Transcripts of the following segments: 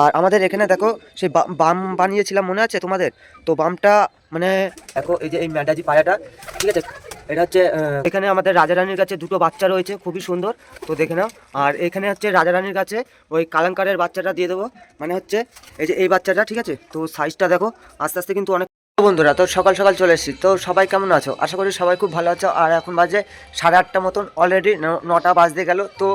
আর আমাদের এখানে দেখো, সেই বাম বানিয়েছিলাম মনে আছে তোমাদের? তো বামটা মানে দেখো, এই যে এই ম্যাডাজি পায়াটা, ঠিক আছে? এটা হচ্ছে এখানে আমাদের রাজারানীর কাছে দুটো বাচ্চা রয়েছে, খুবই সুন্দর, তো দেখে নাও। আর এখানে হচ্ছে রাজারানীর কাছে ওই কালাঙ্কারের বাচ্চাটা দিয়ে দেবো মানে হচ্ছে এই যে এই বাচ্চাটা, ঠিক আছে? তো সাইজটা দেখো, আস্তে আস্তে কিন্তু অনেক বন্ধুরা, তো সকাল সকাল চলে এসেছি, তো সবাই কেমন আছো? আশা করি সবাই খুব ভালো আছো, আর এখন বাজে সাড়ে আটটা মতন অলরেডি নটা বাজতে গেল, তো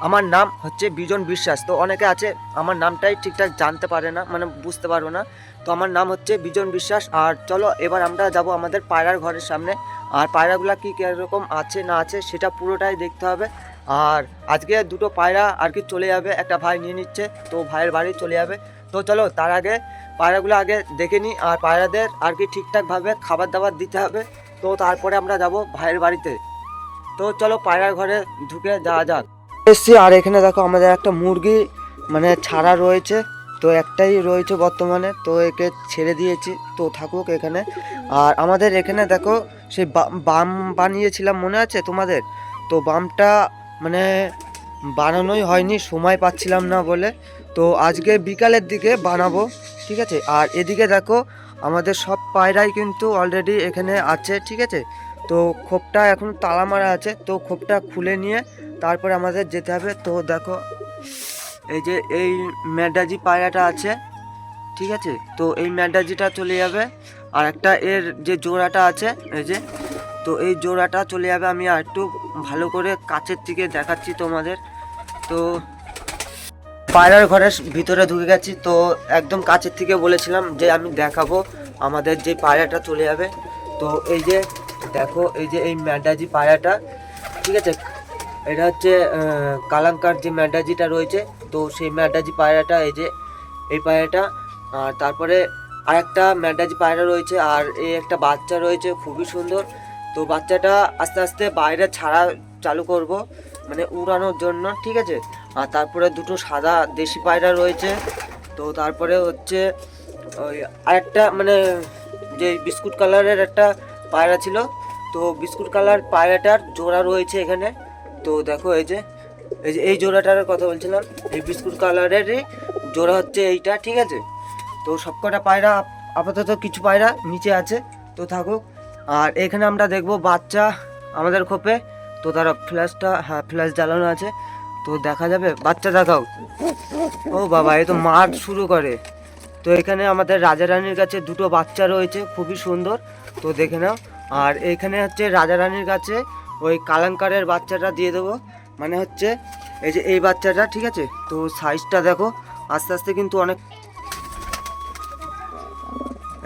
আমার নাম হচ্ছে বিজন বিশ্বাস। তো অনেকে আছে, আমার নামটাই ঠিকঠাক জানতে পারে না মানে বুঝতে পারব না। তো আমার নাম হচ্ছে বিজন বিশ্বাস। আর চলো, এবার আমরা যাব আমাদের পায়রার ঘরের সামনে। আর পায়রাগুলো কী কীরকম আছে, না আছে, সেটা পুরোটাই দেখতে হবে। আর আজকে দুটো পায়রা আর কি চলে যাবে, একটা ভাই নিয়ে নিচ্ছে, তো ভাইয়ের বাড়ি চলে যাবে। তো চলো, তার আগে পায়রাগুলো আগে দেখে নিই। আর পায়রাদের আর কি ঠিকঠাকভাবে খাবার দাবার দিতে হবে। তো তারপরে আমরা যাব ভাইয়ের বাড়িতে। তো চলো, পায়রার ঘরে ঢুকে যাওয়া যাক। এসছি, আর এখানে দেখো আমাদের একটা মুরগি মানে ছাড়া রয়েছে। তো একটাই রয়েছে বর্তমানে, তো একে ছেড়ে দিয়েছি, তো থাকুক এখানে। আর আমাদের এখানে দেখো, সেই বাম বানিয়েছিলাম, মনে আছে তোমাদের? তো বামটা মানে বানানোই হয়নি, সময় পাচ্ছিলাম না বলে। তো আজকে বিকালের দিকে বানাবো, ঠিক আছে? আর এদিকে দেখো, আমাদের সব পায়রাই কিন্তু অলরেডি এখানে আছে, ঠিক আছে? তো খোপটা এখন তালা মারা আছে, তো খোপটা খুলে নিয়ে তারপরে আমাদের যেতে হবে। তো দেখো, এই যে এই ম্যাডাজি পায়রাটা আছে, ঠিক আছে? তো এই ম্যাডাজিটা চলে যাবে। আর একটা এর যে জোড়াটা আছে, এই যে, তো এই জোড়াটা চলে যাবে। আমি আর একটু ভালো করে কাছের থেকে দেখাচ্ছি তোমাদের। তো পায়রার ঘরের ভিতরে ঢুকে গেছি। তো একদম কাছের থেকে বলেছিলাম যে আমি দেখাবো আমাদের যে পায়রাটা চলে যাবে। তো এই যে, দেখো, এই যে এই ম্যাডাজি পায়রাটা, ঠিক আছে? এটা হচ্ছে কালাঙ্কার যে ম্যাডাজিটা রয়েছে, তো সেই ম্যাডাজি পায়রাটা, এই যে এই পায়রাটা, আর তারপরে আরেকটা ম্যাডাজি পায়রা রয়েছে, আর এই একটা বাচ্চা রয়েছে, খুবই সুন্দর। তো বাচ্চাটা আস্তে আস্তে বাইরে ছাড়া চালু করব মানে উড়ানোর জন্য, ঠিক আছে? আর তারপরে দুটো সাদা দেশি পায়রা রয়েছে, তো তারপরে হচ্ছে ওই আরেকটা মানে যে বিস্কুট কালারের একটা পায়রা ছিল, তো বিস্কুট কালার পায়রাটার জোড়া রয়েছে এখানে। তো দেখো এই যে এই যে, এই জোড়াটার কথা বলছিলাম, এই বিস্কুট কালারেরই জোড়া হচ্ছে এইটা, ঠিক আছে? তো সবকটা পায়রা, আপাতত কিছু পায়রা নিচে আছে, তো থাকুক। আর এখানে আমরা দেখব বাচ্চা আমাদের খোপে, তো তারা ফ্ল্যাশটা হ্যাঁ ফ্ল্যাশ জ্বালানো আছে। তো দেখা যাবে, বাচ্চা দেখাও। ও বাবা, এ তো মার শুরু করে। তো এখানে আমাদের রাজা রানীর কাছে দুটো বাচ্চা রয়েছে, খুবই সুন্দর। তো দেখে নাও। আর এখানে হচ্ছে রাজা রানীর কাছে ওই কালাঙ্কারের বাচ্চাটা দিয়ে দেবো। মানে হচ্ছে এই যে এই বাচ্চাটা, ঠিক আছে? তো সাইজটা দেখো, আস্তে আস্তে কিন্তু অনেক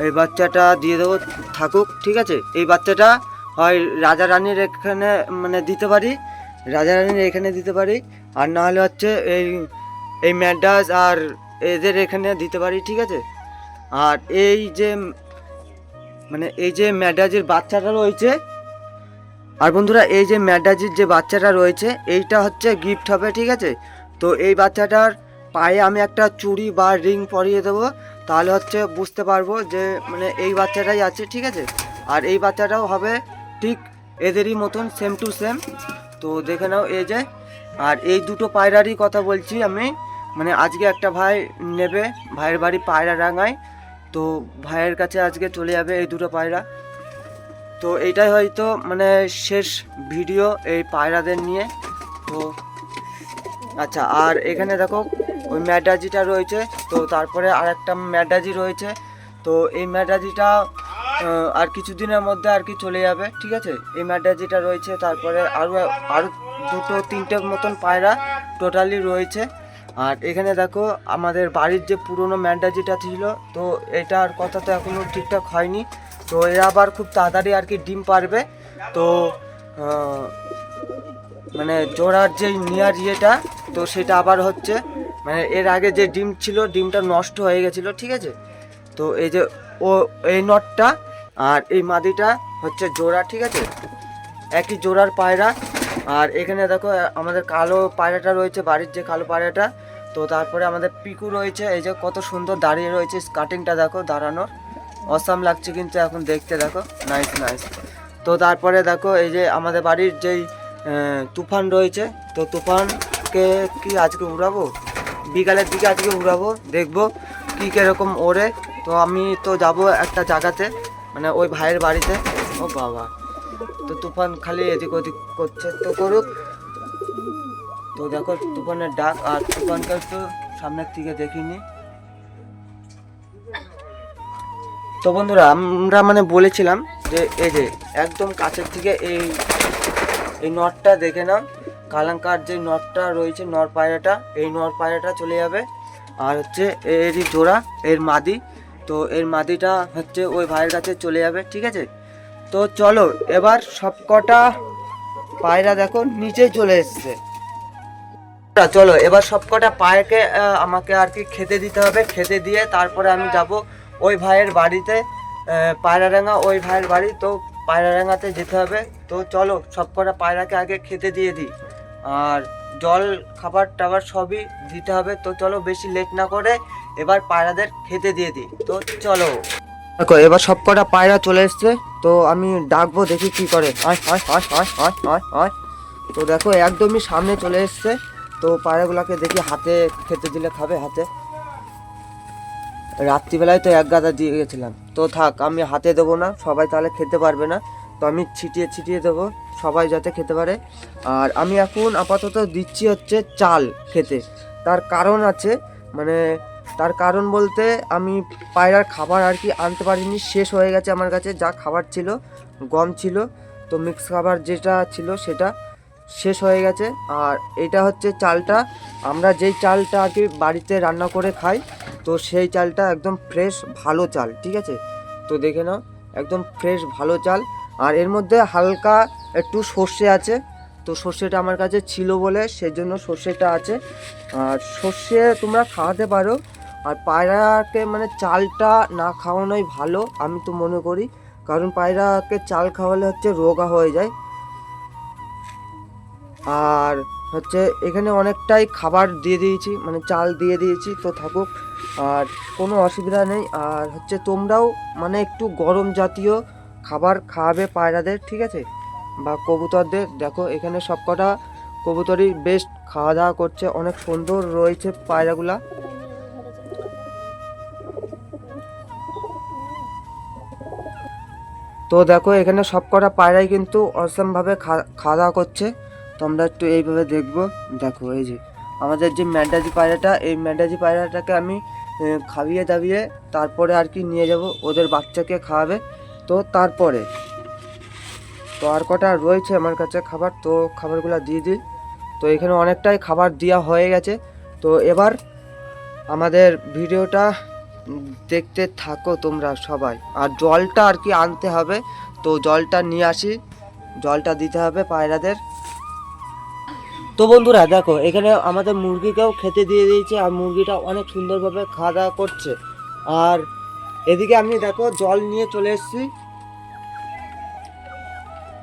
এই বাচ্চাটা দিয়ে দেবো থাকুক, ঠিক আছে? এই বাচ্চাটা হয় রাজা রানীর এখানে মানে দিতে পারি, রাজা রানীর এখানে দিতে পারি, আর না হলে হচ্ছে এই এই ম্যাডাস আর এদের এখানে দিতে পারি, ঠিক আছে? আর এই যে মানে এই যে ম্যাডাজের বাচ্চাটা রয়েছে আর বন্ধুরা, এই যে ম্যাডাজির যে বাচ্চাটা রয়েছে, এইটা হচ্ছে গিফট হবে, ঠিক আছে? তো এই বাচ্চাটার পায়ে আমি একটা চুড়ি বা রিং পরিয়ে দেবো। তাহলে হচ্ছে বুঝতে পারব যে মানে এই বাচ্চাটাই আছে, ঠিক আছে? আর এই বাচ্চাটাও হবে ঠিক এদেরই মতন সেম টু সেম তো দেখে নাও এই যে, আর এই দুটো পায়রারই কথা বলছি আমি। মানে আজকে একটা ভাই নেবে, ভাইয়ের বাড়ি পায়রা রাঙায়। তো ভাইয়ের কাছে আজকে চলে যাবে এই দুটো পায়রা। তো এইটাই হয়তো মানে শেষ ভিডিও এই পায়রাদের নিয়ে। তো আচ্ছা আর এখানে দেখো, ওই ম্যাডাজিটা রয়েছে, তো তারপরে আর একটা ম্যাডাজি রয়েছে। তো এই ম্যাডাজিটা আর কিছুদিনের মধ্যে আর কি চলে যাবে, ঠিক আছে? এই ম্যাডাজিটা রয়েছে, তারপরে আরও আরও দুটো, তিনটে মতন পায়রা টোটালি রয়েছে। আর এখানে দেখো, আমাদের বাড়ির যে পুরনো ম্যান্ডাজিটা ছিল, তো এটার কথা তো এখনও ঠিকঠাক হয়নি। তো এরা আবার খুব তাড়াতাড়ি আর কি ডিম পারবে। তো মানে জোড়ার যে নিয়ার ইয়েটা, তো সেটা আবার হচ্ছে মানে এর আগে যে ডিম ছিল, ডিমটা নষ্ট হয়ে গেছিল, ঠিক আছে? তো এই যে ও, এই নটটা আর এই মাদিটা হচ্ছে জোড়া, ঠিক আছে? একই জোড়ার পায়রা। আর এখানে দেখো, আমাদের কালো পায়রাটা রয়েছে, বাড়ির যে কালো পায়রাটা। তো তারপরে আমাদের পিকু রয়েছে, এই যে কত সুন্দর দাঁড়িয়ে রয়েছে কাটিংটা দেখো, দাঁড়ানোর। অসাম লাগছে কিন্তু এখন দেখতে দেখো নাইস নাইস তো তারপরে দেখো, এই যে আমাদের বাড়ির যেই তুফান রয়েছে, তো তুফানকে কি আজকে উড়াবো? বিকালের দিকে আজকে উড়াবো, দেখব কি কীরকম ওড়ে। তো আমি তো যাব একটা জায়গাতে মানে ওই ভাইয়ের বাড়িতে। ও বাবা, তো তুফান খালি এদিক ওদিক করছে তো করুক। তো দেখো, তুফানের ডাক আর তুফানকে তো সামনের থেকে দেখিনি। তো বন্ধুরা, আমরা মানে বলেছিলাম যে এই যে একদম কাছের থেকে এই এই নটটা দেখে নাও। কালাঙ্কার যে নটটা রয়েছে, নর পায়রাটা, এই নর পায়রাটা চলে যাবে। আর হচ্ছে এরই জোড়া, এর মাদি। তো এর মাদিটা হচ্ছে ওই ভাইয়ের কাছে চলে যাবে, ঠিক আছে? তো চলো, এবার সবকটা পায়রা দেখো, নিচে চলে এসছে। চলো, এবার সবকটা পায়রাকে আমাকে আর কি খেতে দিতে হবে। খেতে দিয়ে তারপরে আমি যাব ওই ভাইয়ের বাড়িতে পায়রাডাঙ্গা ওই ভাইয়ের বাড়ি, তো পায়রাডাঙ্গাতে যেতে হবে। তো চলো সবকটা পায়রাকে আগে খেতে দিয়ে দিই। আর জল, খাবার টাবার সবই দিতে হবে। তো চলো, বেশি লেট না করে এবার পায়রাদের খেতে দিয়ে দিই। তো চলো। দেখো, এবার সবকটা পায়রা চলে এসছে। তো আমি ডাকবো, দেখি কি করে। তো দেখো, একদমই সামনে চলে এসছে। তো পায়রাগুলোকে দেখি হাতে খেতে দিলে খাবে, হাতে। রাত্রিবেলায় তো এক গাদা দিয়ে গেছিলাম। তো থাক, আমি হাতে দেবো না, সবাই তাহলে খেতে পারবে না। তো আমি ছিটিয়ে ছিটিয়ে দেবো, সবাই যাতে খেতে পারে। আর আমি এখন আপাতত দিচ্ছি হচ্ছে চাল খেতে। তার কারণ আছে মানে তার কারণ বলতে আমি পায়রার খাবার আর কি আনতে পারিনি, শেষ হয়ে গেছে আমার কাছে, যা খাবার ছিল, গম ছিল। তো মিক্স খাবার যেটা ছিল সেটা শেষ হয়ে গেছে। আর এটা হচ্ছে চালটা, আমরা যেই চালটা আর কি বাড়িতে রান্না করে খাই তো সেই চালটা একদম ফ্রেশ ভালো চাল, ঠিক আছে? তো দেখে নাও, একদম ফ্রেশ ভালো চাল। আর এর মধ্যে হালকা একটু সর্ষে আছে। তো সর্ষেটা আমার কাছে ছিল বলে সেজন্য সর্ষেটা আছে। আর সর্ষে তোমরা খাওয়াতে পারো। আর পায়রাকে মানে চালটা না খাওয়ানোই ভালো, আমি তো মনে করি। কারণ পায়রাকে চাল খাওয়ালে হচ্ছে রোগা হয়ে যায়। আর হচ্ছে এখানে অনেকটাই খাবার দিয়ে দিয়েছি মানে চাল দিয়ে দিয়েছি তো থাকুক, আর কোনো অসুবিধা নেই। আর হচ্ছে তোমরাও মানে একটু গরম জাতীয় খাবার খাওয়াবে পায়রাদের, ঠিক আছে? বা কবুতরদের। দেখো, এখানে সবকটা কবুতরই বেশ খাওয়া দাওয়া করছে। অনেক সুন্দর রয়েছে পায়রাগুলা। তো দেখো, এখানে সবকটা পায়রাই কিন্তু অসমভাবে খাওয়া দাওয়া করছে। তো আমরা একটু এইভাবে দেখব। দেখো, এই যে, আমাদের যে ম্যান্ডাজি পায়রাটা, এই ম্যান্ডাজি পায়রাটাকে আমি খাইয়ে দাবিয়ে তারপরে আর কি নিয়ে যাব। ওদের বাচ্চাকে খাওয়াবে। তো তারপরে, তো আর কটা রয়েছে আমার কাছে খাবার, তো খাবারগুলো দিয়ে দিই। তো এখানে অনেকটাই খাবার দেওয়া হয়ে গেছে। তো এবার আমাদের ভিডিওটা দেখতে থাকো তোমরা সবাই। আর জলটা আর কি আনতে হবে। তো জলটা নিয়ে আসি। জলটা দিতে হবে পায়রাদের। তো বন্ধুরা দেখো, এখানে আমাদের মুরগিকেও খেতে দিয়ে দিয়েছে আর মুরগিটা অনেক সুন্দরভাবে খাওয়া দাওয়া করছে। আর এদিকে আমি দেখো, জল নিয়ে চলে এসেছি।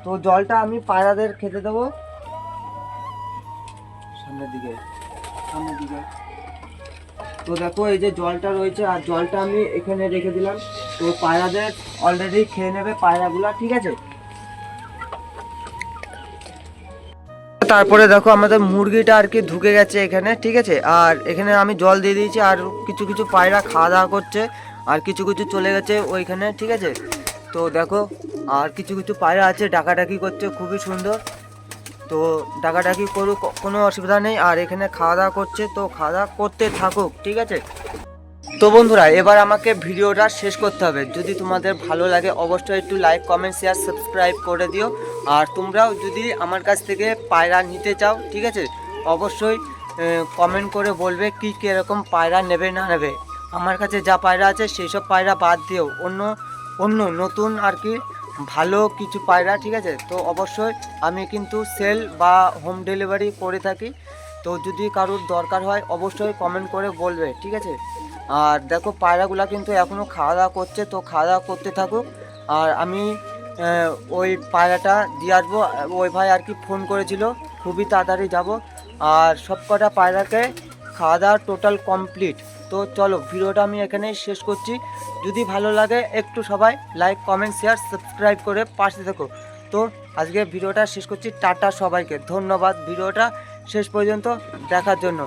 তো জলটা আমি পায়রাদের খেতে দেবো। সামনের দিকে সামনের দিকে। তো দেখো, এই যে জলটা রয়েছে, আর জলটা আমি এখানে রেখে দিলাম। তো পায়রাদের অলরেডি খেয়ে নেবে পায়রাগুলা, ঠিক আছে? তারপরে দেখো আমাদের মুরগিটা আর কি ঢুকে গেছে এখানে, ঠিক আছে? আর এখানে আমি জল দিয়ে দিয়েছি আর কিছু কিছু পায়রা খাওয়া দাওয়া করছে, আর কিছু কিছু চলে গেছে ওইখানে, ঠিক আছে? তো দেখো, আর কিছু কিছু পায়রা আছে, ডাকাডাকি করছে, খুবই সুন্দর। তো ডাকাডাকি করুক, কোনো অসুবিধা নেই। আর এখানে খাওয়া দাওয়া করছে, তো খাওয়া দাওয়া করতে থাকুক, ঠিক আছে? তো বন্ধুরা, এবার আমাকে ভিডিওটা শেষ করতে হবে। যদি তোমাদের ভালো লাগে, অবশ্যই একটু লাইক কমেন্ট শেয়ার সাবস্ক্রাইব করে দিও। আর তোমরাও যদি আমার কাছ থেকে পায়রা নিতে চাও, ঠিক আছে? অবশ্যই কমেন্ট করে বলবে কি কীরকম পায়রা নেবে, না নেবে। আমার কাছে যা পায়রা আছে, সেই সব পায়রা বাদ দিও। অন্য অন্য, নতুন আর কি ভালো কিছু পায়রা, ঠিক আছে? তো অবশ্যই আমি কিন্তু সেল বা হোম ডেলিভারি করে থাকি। তো যদি কারোর দরকার হয়, অবশ্যই কমেন্ট করে বলবে, ঠিক আছে? আর দেখো পায়রাগুলা কিন্তু এখনও খাওয়া দাওয়া করছে, তো খাওয়া দাওয়া করতে থাকুক। আর আমি ওই পায়রাটা দিয়ে আসব। ওই ভাই আর কি ফোন করেছিল, খুবই তাড়াতাড়ি যাব। আর সব কটা পায়রাকে খাওয়া দাওয়া টোটাল কমপ্লিট তো চলো, ভিডিওটা আমি এখানেই শেষ করছি। যদি ভালো লাগে একটু সবাই লাইক কমেন্ট শেয়ার সাবস্ক্রাইব করে পাশে থাকো। তো আজকে ভিডিওটা শেষ করছি। টাটা সবাইকে। ধন্যবাদ। ভিডিওটা শেষ পর্যন্ত দেখার জন্য।